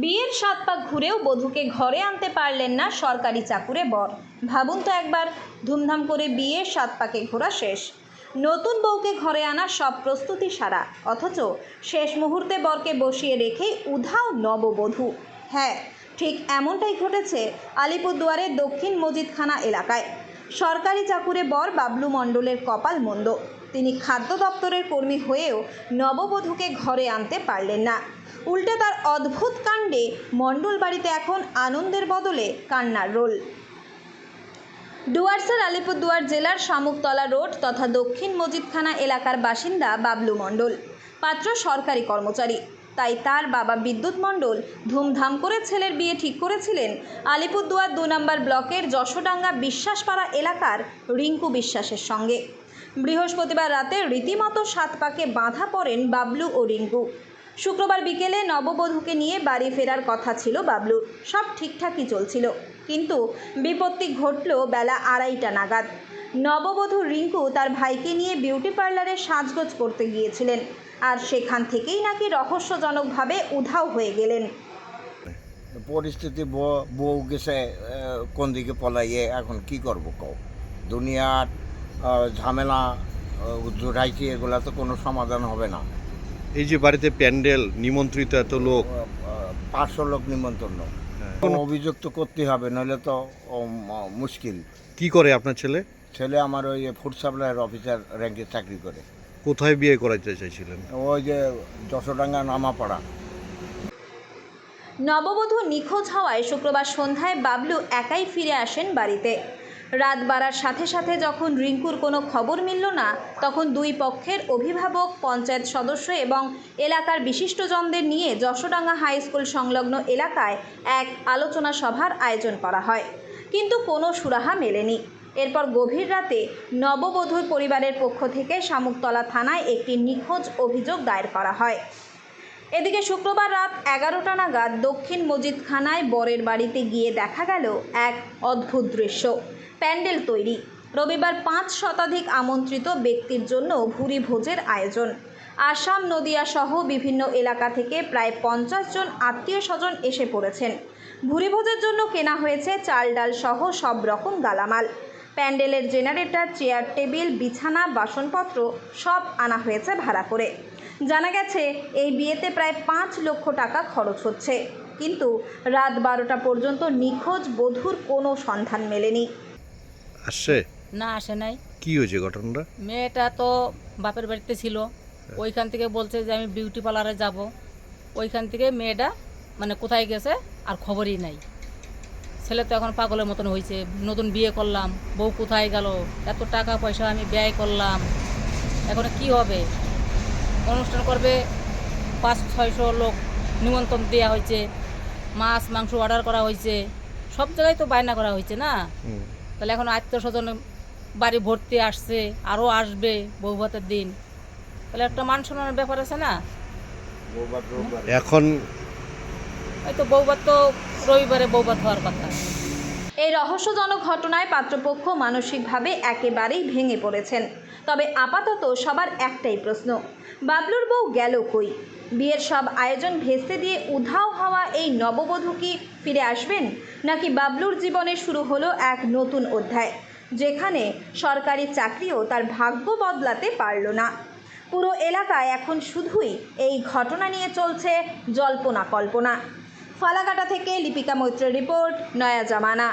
বিয়ের সাত পাক ঘুরেও বধূকে ঘরে আনতে পারলেন না সরকারি চাকুরে বর। ভাবুন তো একবার, ধুমধাম করে বিয়ের সাত পাকে ঘোরা শেষ। নতুন বউকে ঘরে আনা সব প্রস্তুতি সারা, অথচ শেষ মুহূর্তে বরকে বসিয়ে রেখেই উধাও নববধূ। হ্যাঁ ঠিক এমনটাই ঘটেছে আলিপুরদুয়ারের দক্ষিণ মজিদখানা এলাকায়। সরকারি চাকুরে বর বাবলু মণ্ডলের কপাল মন্দ। তিনি খাদ্য দপ্তরের কর্মী হয়েও নববধূকে ঘরে আনতে পারলেন না। উল্টে তার অদ্ভুত কাণ্ডে মণ্ডল বাড়িতে এখন আনন্দের বদলে কান্নার রোল। ডুয়ার্সের আলিপুরদুয়ার জেলার শামুকতলা রোড তথা দক্ষিণ মজিদখানা এলাকার বাসিন্দা বাবলু মণ্ডল, পাত্র সরকারি কর্মচারী। তাই তার বাবা বিদ্যুৎ মণ্ডল ধুমধাম করে ছেলের বিয়ে ঠিক করেছিলেন আলিপুরদুয়ার দু নম্বর ব্লকের যশোডাঙ্গা বিশ্বাসপাড়া এলাকার রিঙ্কু বিশ্বাসের সঙ্গে। বৃহস্পতিবার রাতে রীতিমতো সাত পাকে বাঁধা পড়েন বাবলু ও রিঙ্কু। শুক্রবার বিকেলে নববধূকে নিয়ে বাড়ি ফেরার কথা ছিল বাবলুর সব ঠিকঠাকই চলছিল। কিন্তু বিপত্তি ঘটল বেলা আড়াইটা নাগাদ। নববধূ রিঙ্কু তার ভাইকে নিয়ে বিউটি পার্লারে সাজগোজ করতে গিয়েছিলেন। আর সেখান থেকেই নাকি রহস্যজনকভাবে উধাও হয়ে গেলেন। পরিস্থিতি বউ- গেছে কোন দিকে পলাইয়ে, এখন কি করব কও? দুনিয়ার ঝামেলা জোড়াইছি এগুলা তো কোনো সমাধান হবে না। এই যে বাড়িতে প্যান্ডেল নিমন্ত্রিত এত লোক। পাঁচশো লোক নিমন্ত্রণ। হ্যাঁ। কোনো অভিযোগ তো করতে হবে নইলে তো মুশকিল। কি করে আপনার ছেলে? ছেলে আমার ওই ফুড সাপ্লাইয়ের অফিসার র্যাঙ্কে চাকরি করে। কোথায় বিয়ে করাতে চাইছিলেন? ওই যে যশোডাঙ্গা নামাপাড়া। নববধূ নিখোঁজ হওয়ায় শুক্রবার সন্ধ্যায় বাবলু একাই ফিরে আসেন বাড়িতে। রাত বাড়ার সাথে সাথে যখন রিঙ্কুর কোনো খবর মিলল না, তখন দুই পক্ষের অভিভাবক, পঞ্চায়েত সদস্য এবং এলাকার বিশিষ্টজনদের নিয়ে যশোডাঙ্গা হাই স্কুল সংলগ্ন এলাকায় এক আলোচনা সভার আয়োজন করা হয়। কিন্তু কোনো সুরাহা মেলেনি। এরপর গভীর রাতে নববধূর পরিবারের পক্ষ থেকে শামুকতলা থানায় একটি নিখোঁজ অভিযোগ দায়ের করা হয়। এদিকে শুক্রবার রাত এগারোটা নাগাদ দক্ষিণ মজিদখানায় বরের বাড়িতে গিয়ে দেখা গেল এক অদ্ভুত দৃশ্য। প্যান্ডেল তৈরি। রবিবার পাঁচ শতাধিক আমন্ত্রিত ব্যক্তির জন্য ভুরি ভোজের আয়োজন। আসাম নদিয়া সহ বিভিন্ন এলাকা থেকে প্রায় পঞ্চাশ জন আত্মীয় স্বজন এসে পড়েছেন। ভুরিভোজের জন্য কেনা হয়েছে চাল ডাল সহ সব রকম গালামাল। প্যান্ডেলের জেনারেটর, চেয়ার টেবিল, বিছানা, বাসনপত্র সব আনা হয়েছে ভাড়া করে। জানা গেছে এই বিয়েতে প্রায় পাঁচ লক্ষ টাকা খরচ হচ্ছে। কিন্তু রাত বারোটা পর্যন্ত নিখোঁজ বধূর কোনো সন্ধান মেলেনি। আসছে না আসে নাই। কি হয়েছে ঘটনাটা? মেয়েটা তো বাপের বাড়িতে ছিল। ওইখান থেকে বলছে যে আমি বিউটি পার্লারে যাব। ওইখান থেকে মেয়েটা মানে কোথায় গেছে আর খবরই নাই। ছেলে তো এখন পাগলের মতন হয়েছে। নতুন বিয়ে করলাম বউ কোথায় গেল? এত টাকা পয়সা আমি ব্যয় করলাম। এখন কি হবে? অনুষ্ঠান করবে। পাঁচ ছয়শো লোক নিমন্ত্রণ দেওয়া হয়েছে। মাছ মাংস অর্ডার করা হয়েছে। সব জায়গায় তো বায়না করা হয়েছে না? তাহলে এখন আত্মীয় স্বজন বাড়ি ভর্তি আসছে আরও আসবে বউ ভাতের দিন। তাহলে একটা মান সম্মানের ব্যাপার আছে না? এখন এই তো বউভাত তো রবিবারে বউভাত হওয়ার কথা। এই রহস্যজনক ঘটনায় পাত্রপক্ষ মানসিকভাবে একেবারেই ভেঙে পড়েছেন। তবে আপাতত সবার একটাই প্রশ্ন, বাবলুর বউ গেল কই? বিয়ের সব আয়োজন ভেস্তে দিয়ে উধাও হওয়া এই নববধূ কি ফিরে আসবেন? নাকি বাবলুর জীবনে শুরু হলো এক নতুন অধ্যায়, যেখানে সরকারি চাকরিও তার ভাগ্য বদলাতে পারল না? পুরো এলাকায় এখন শুধুই এই ঘটনা নিয়ে চলছে জল্পনা কল্পনা। ফালাকাটা থেকে লিপিকা মৈত্রের রিপোর্ট, নয়া জামানা।